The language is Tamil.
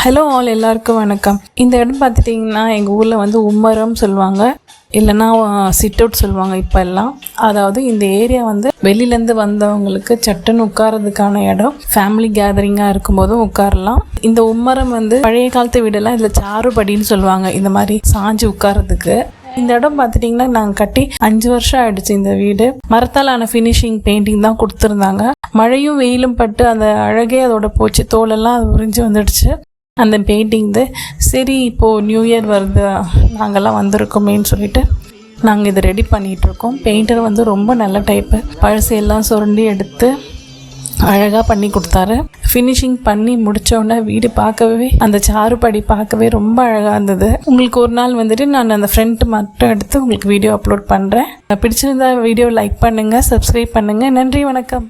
ஹலோ ஆல் எல்லாருக்கும் வணக்கம். இந்த இடம் பார்த்துட்டிங்கன்னா எங்கள் ஊரில் வந்து உம்மரம் சொல்லுவாங்க. இல்லைன்னா சிட் அவுட் சொல்லுவாங்க இப்போ எல்லாம் அதாவது இந்த ஏரியா வந்து வெளியிலேருந்து வந்தவங்களுக்கு சட்டுன்னு உட்காரதுக்கான இடம். ஃபேமிலி கேதரிங்காக இருக்கும்போதும் உட்காரலாம். இந்த உம்மரம் வந்து பழைய காலத்து வீடெல்லாம் இதில் சாறுபடின்னு சொல்லுவாங்க. இந்த மாதிரி சாஞ்சு உட்காரதுக்கு இந்த இடம் பார்த்துட்டிங்கன்னா நாங்கள் கட்டி அஞ்சு வருஷம் ஆயிடுச்சு இந்த வீடு. மரத்தாலான ஃபினிஷிங் பெயிண்டிங் தான் கொடுத்துருந்தாங்க. மழையும் வெயிலும் பட்டு அந்த அழகே அதோட போச்சு. தோலெல்லாம் அது உறிஞ்சு வந்துடுச்சு. அந்த பெயிண்டிங் சரி இப்போது நியூ இயர் வருது நாங்கள்லாம் வந்திருக்கோமேன்னு சொல்லிட்டு நாங்கள் இதை ரெடி பண்ணிகிட்ருக்கோம். பெயிண்டர் வந்து ரொம்ப நல்ல டைப்பு பழசையெல்லாம் சுரண்டி எடுத்து அழகாக பண்ணி கொடுத்தாரு. ஃபினிஷிங் பண்ணி முடித்தோடனே வீடு பார்க்கவே அந்த சாறுபடி பார்க்கவே ரொம்ப அழகாக இருந்தது. உங்களுக்கு ஒரு நாள் வந்துட்டு நான் அந்த ஃப்ரண்ட் மட்டும் எடுத்து உங்களுக்கு வீடியோ அப்லோட் பண்ணுறேன் பிடிச்சிருந்தா வீடியோ லைக் பண்ணுங்கள் சப்ஸ்கிரைப் பண்ணுங்கள் நன்றி வணக்கம்.